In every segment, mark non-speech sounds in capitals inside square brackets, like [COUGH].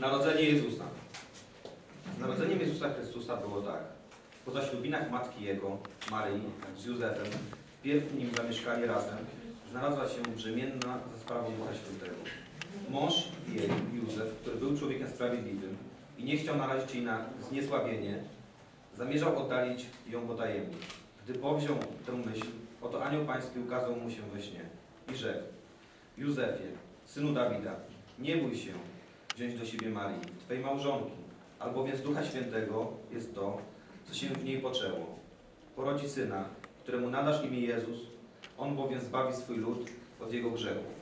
Narodzenie Jezusa. Z narodzeniem Jezusa Chrystusa było tak. Po zaślubinach matki Jego, Maryi, z Józefem, wpierw nim zamieszkali razem, znalazła się brzemienna ze sprawą Ducha Świętego. Mąż jej, Józef, który był człowiekiem sprawiedliwym i nie chciał narazić jej na zniesławienie, zamierzał oddalić ją potajemnie. Gdy powziął tę myśl, oto anioł pański ukazał mu się we śnie i rzekł Józefie, synu Dawida, nie bój się wziąć do siebie Marii, Twej małżonki, albowiem z Ducha Świętego jest to, co się w niej poczęło. Porodzi syna, któremu nadasz imię Jezus, on bowiem zbawi swój lud od jego grzechów.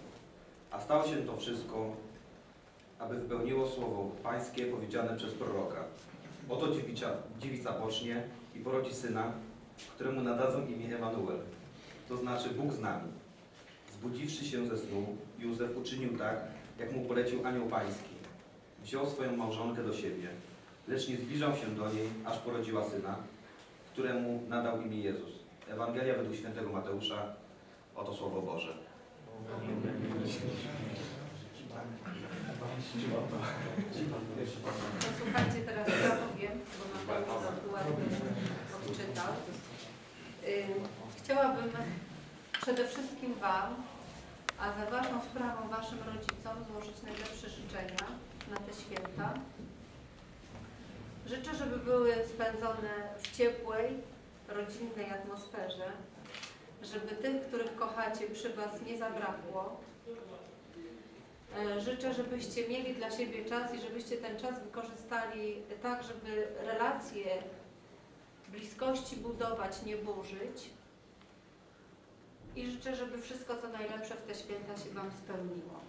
A stało się to wszystko, aby wypełniło słowo pańskie powiedziane przez proroka. Oto dziewica, dziewica pocznie i porodzi syna, któremu nadadzą imię Emanuel, to znaczy Bóg z nami. Zbudziwszy się ze snu, Józef uczynił tak, jak mu polecił anioł pański. Wziął swoją małżonkę do siebie, lecz nie zbliżał się do niej, aż porodziła syna, któremu nadał imię Jezus. Ewangelia według świętego Mateusza, oto Słowo Boże. Posłuchajcie teraz, ja powiem, bo Mateusz dokładnie odczytał. Ym, Chciałabym przede wszystkim Wam, a za ważną sprawą Waszym rodzicom złożyć najlepsze życzenia na te święta. Życzę, żeby były spędzone w ciepłej, rodzinnej atmosferze, żeby tych, których kochacie, przy Was nie zabrakło, E, Życzę, żebyście mieli dla siebie czas i żebyście ten czas wykorzystali tak, żeby relacje bliskości budować, nie burzyć. I życzę, żeby wszystko co najlepsze w te święta się Wam spełniło.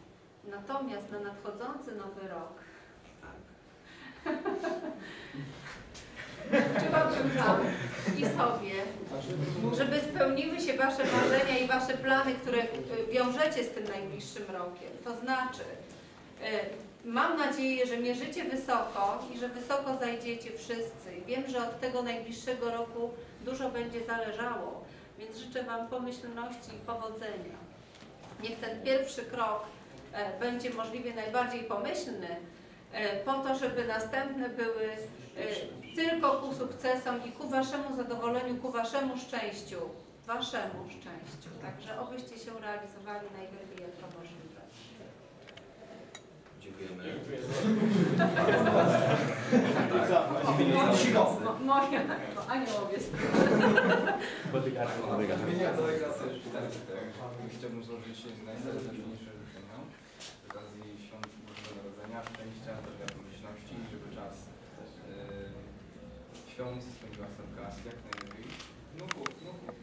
Natomiast na nadchodzący nowy rok [LAUGHS] życzyłabym Wam i sobie, żeby spełniły się Wasze marzenia i Wasze plany, które y, wiążecie z tym najbliższym rokiem. To znaczy, y, mam nadzieję, że mierzycie wysoko i że wysoko zajdziecie wszyscy. Wiem, że od tego najbliższego roku dużo będzie zależało, więc życzę Wam pomyślności i powodzenia. Niech ten pierwszy krok e, będzie możliwie najbardziej pomyślny, e, po to, żeby następne były e, tylko ku sukcesom i ku Waszemu zadowoleniu, ku Waszemu szczęściu. Waszemu szczęściu. Także obyście się realizowali najlepiej jak to możliwe. Dziękujemy. Mo- Moja, no, aniołowie W imieniu całej klasy szpitalnej chciałbym złożyć najserdeczniejsze życzenia z okazji świąt Bożego Narodzenia, szczęścia, zdrowia, pomyślności i żeby czas yy, świąt spędziła Semka jak najlepiej. No chłop, no chłop.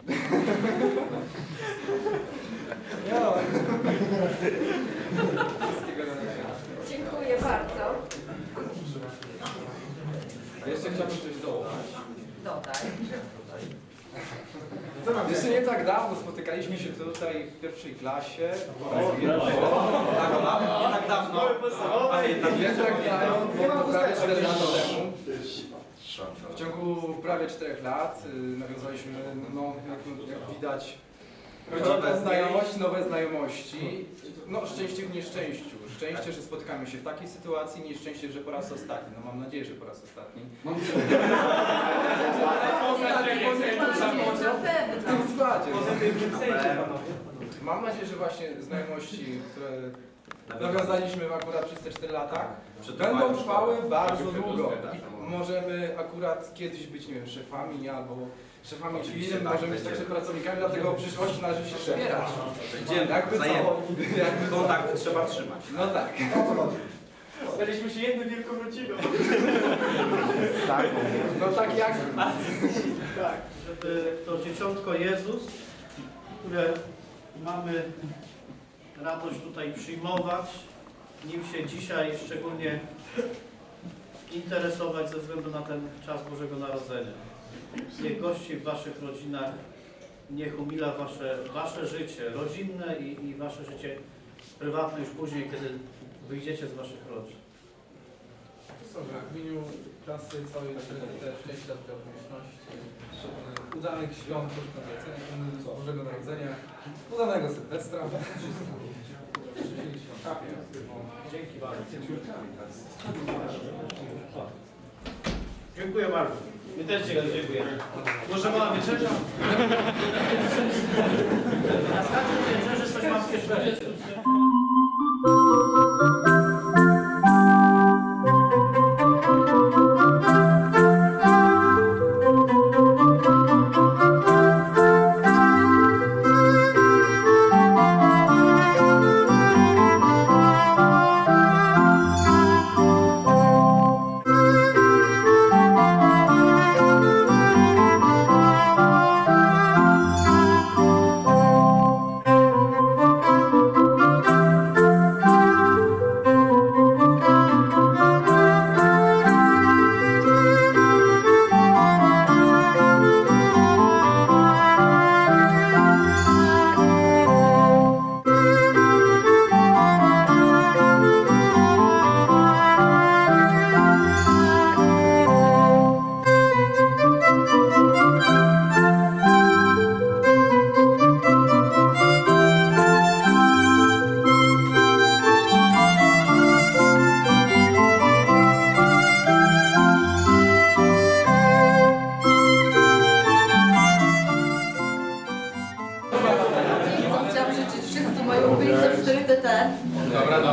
Wszystkiego najlepszego. Dziękuję bardzo. Jeszcze chciałbym coś dodać. Dodaj. Jeszcze nie tak dawno spotykaliśmy się tutaj w pierwszej klasie. Nie tak dawno, Nie tak dawno, bo to prawie 4 lata temu. W ciągu prawie 4 lat y, nawiązaliśmy, no jak, jak widać, nowe znajomości, nowe znajomości. No szczęście w nieszczęściu. Szczęście, że spotykamy się w takiej sytuacji, nieszczęście, że po raz ostatni. No mam nadzieję, że po raz ostatni. W pewno. tym składzie. Mam nadzieję, że właśnie znajomości, które nawiązaliśmy akurat przez te 4 lata, będą trwały bardzo długo. I możemy akurat kiedyś być, nie wiem, szefami albo szefami Oczywiście firm, tak, możemy być będziemy. także pracownikami, dlatego w przyszłości należy się wspierać. Będziemy, [LAUGHS] Jakby co, wzajemnie. jakby co. Kontakty trzeba trzymać. No tak. Staliśmy się jedną wielką rodziną. No tak jak Tak, żeby to dzieciątko Jezus, które mamy radość tutaj przyjmować, nim się dzisiaj szczególnie interesować ze względu na ten czas Bożego Narodzenia. Niech gości w Waszych rodzinach, niech umila Wasze, wasze życie rodzinne i, i Wasze życie prywatne już później, kiedy wyjdziecie z Waszych rodzin. Dobrze, w imieniu klasy całej też szczęścia, zdrowia, pomyślności, udanych świąt Bożego Narodzenia, Bożego Narodzenia, udanego Sylwestra. Dzięki bardzo. Dziękuję bardzo. My też dziękujemy. Może mała wieczerza? [LAUGHS] Na każdym wieczerze coś mam w kieszeni.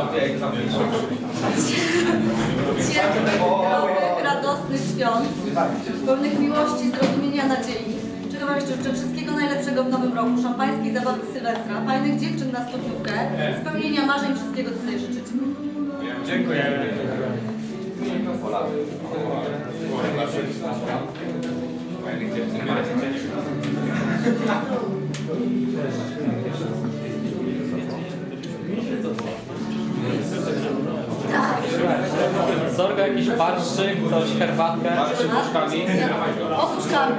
Tam ciepłych, zdrowych, radosnych świąt, pełnych miłości, zrozumienia, nadziei. Czego Wam jeszcze życzę wszystkiego najlepszego w nowym roku, szampańskiej zabawy Sylwestra, fajnych dziewczyn na studniówkę, spełnienia marzeń, wszystkiego co sobie życzycie. Dziękuję. Zorga jakiś barszczyk, coś, herbatkę. Barszczyk puszkami. Osuczkami.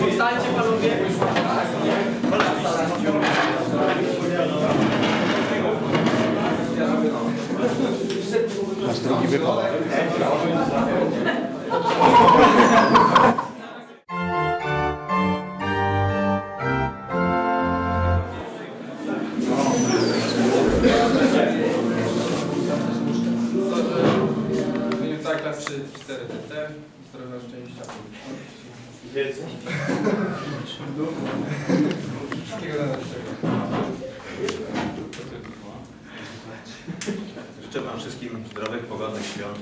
Powstańcie panowie. W Życzę Wam wszystkim zdrowych, pogodnych świąt,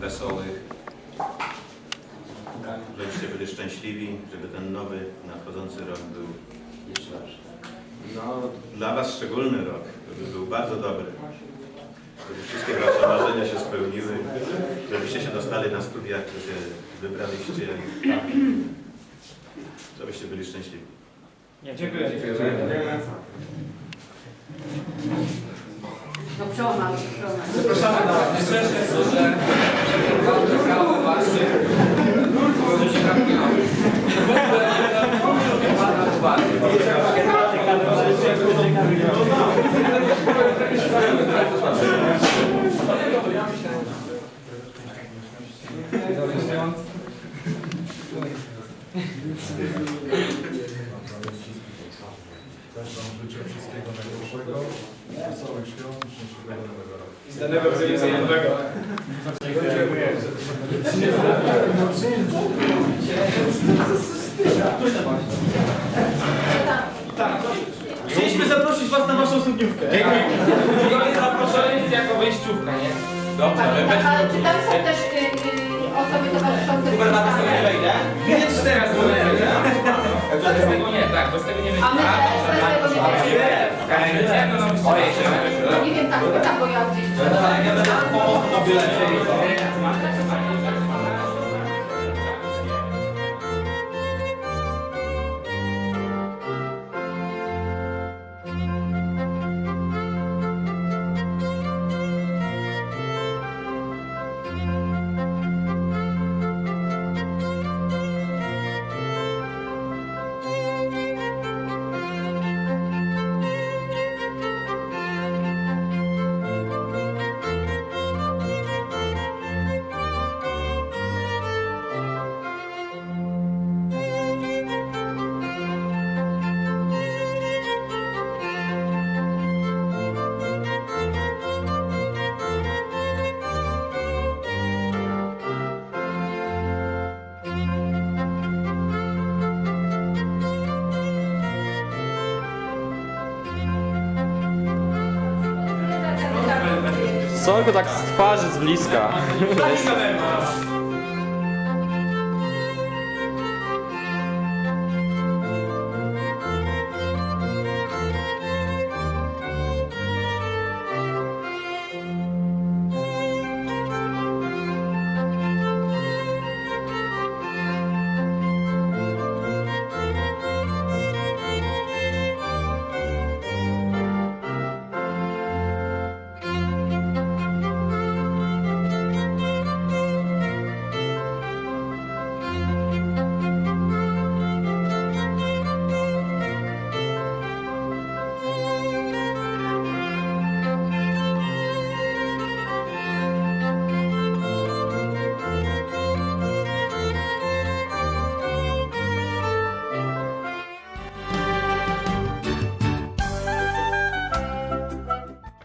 wesołych, żebyście byli szczęśliwi, żeby ten nowy, nadchodzący rok był no, dla Was szczególny rok, żeby był bardzo dobry. Żeby wszystkie Wasze marzenia się spełniły, żebyście się dostali na studia, które wybraliście. I żebyście byli szczęśliwi. Dziękuję. No przełamamy, przełamamy. Zapraszamy na kawę, barszczyk. Dobry świąt. Też Wam życzę wszystkiego najlepszego, nowego. Chcieliśmy zaprosić Was na Waszą studniówkę. Zaproszenie jako wejściówka, nie? Dobrze, ale czy tam są też y, y, osoby towarzyszące? Gubernator sobie nie wejdę? Więc teraz to nie wejdę. Bez tego nie, tak, bez tego nie wejdę. A my też bez tego nie będziemy. Nie wiem, tak pytam, bo ja gdzieś... Ja będę pomóc na tylko tak z twarzy, z bliska.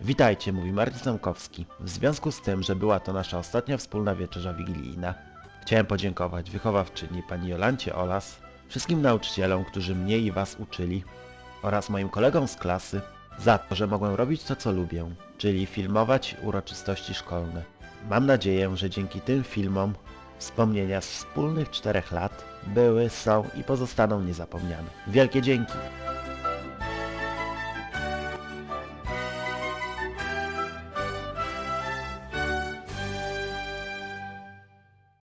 Witajcie, mówi Marcin Zamkowski. W związku z tym, że była to nasza ostatnia wspólna wieczerza wigilijna, chciałem podziękować wychowawczyni pani Jolancie Olas, wszystkim nauczycielom, którzy mnie i was uczyli oraz moim kolegom z klasy za to, że mogłem robić to, co lubię, czyli filmować uroczystości szkolne. Mam nadzieję, że dzięki tym filmom wspomnienia z wspólnych czterech lat były, są i pozostaną niezapomniane. Wielkie dzięki!